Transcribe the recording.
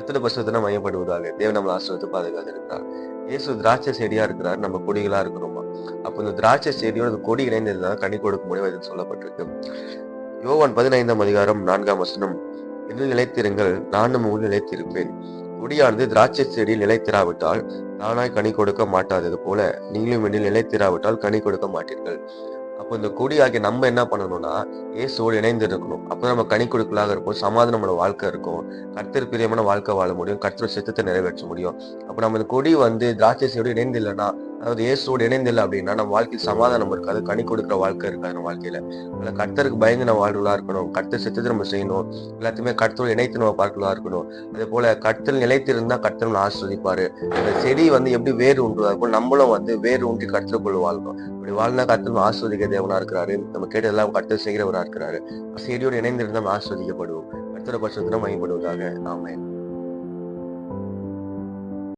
கர்த்தர் பசுவத்தினா மையப்படுவதாக தேவன் நம்மளை ஆசிரியத்து பாதுகாத்து இருக்கிறார் இயேசு திராட்சை செடியா இருக்கிறார். நம்ம கொடிகளா இருக்கிறோமா? அப்போ இந்த திராட்சை செடியோட கொடி இணைந்திருந்தா கனி கொடுக்க முடியும் இது சொல்லப்பட்டிருக்கு. யோவான் பதினைந்தாம் அதிகாரம் நான்காம் வசனம். என்னில் நிலைத்திருங்கள் நானும் உங்கள் நிலைத்திருப்பேன். கொடியானது திராட்சை செடியில் நிலைத்திராவிட்டால் தானாய் கனி கொடுக்க மாட்டாதது போல நீங்களும் என்னில் நிலைத்திராவிட்டால் கனி கொடுக்க மாட்டீர்கள். அப்போ இந்த கொடியாகிய நம்ம என்ன பண்ணணும்னா இயேசுவோடு இணைந்து இருக்கணும் அப்போ நம்ம கனி கொடுக்கலாக இருக்கும் சமாதானமான வாழ்க்கை இருக்கும் கர்த்தர் பிரியமான வாழ்க்கை வாழ முடியும் கர்த்தர் சித்தத்தை நிறைவேற்ற முடியும். அப்போ நம்ம இந்த கொடி வந்து திராட்சை செடியோடு இணைந்து இல்லைன்னா அதாவது இயேசுவோடு இணைந்து அப்படின்னா நம்ம வாழ்க்கையில் சமாதானம் இருக்காது கனி கொடுக்குற வாழ்க்கை இருக்காது நம்ம வாழ்க்கையில. அதில் கர்த்தருக்கு பயந்து நம்ம வாழ்வுகளா இருக்கணும். கர்த்தர் சித்தத்தை நம்ம செய்யணும். எல்லாத்தையுமே கர்த்தரோடு இணைத்து நம்ம பார்க்கலாம் இருக்கணும். அதே போல கடத்தல் நிலைத்திருந்தா கர்த்தர் நம்மளை ஆஸ்வதிப்பாரு. அந்த செடி வந்து எப்படி வேறு உண்டு இருக்கும் நம்மளும் வந்து வேறு ஊன்றி கர்த்தருக்குள்ள வாழ்க்கணும் இப்படி வாழ்ந்தா கர்த்தர் ஆஸ்வதிக்க தேவனா இருக்கிறாரு. நம்ம கேட்டதெல்லாம் கர்த்தர் செய்கிறவரா இருக்கிறாரு. செடியோடு இணைந்திருந்தா நம்ம ஆஸ்வதிக்கப்படுவோம். கர்த்தர பட்சத்துல மயப்படுவதாக ஆமாம்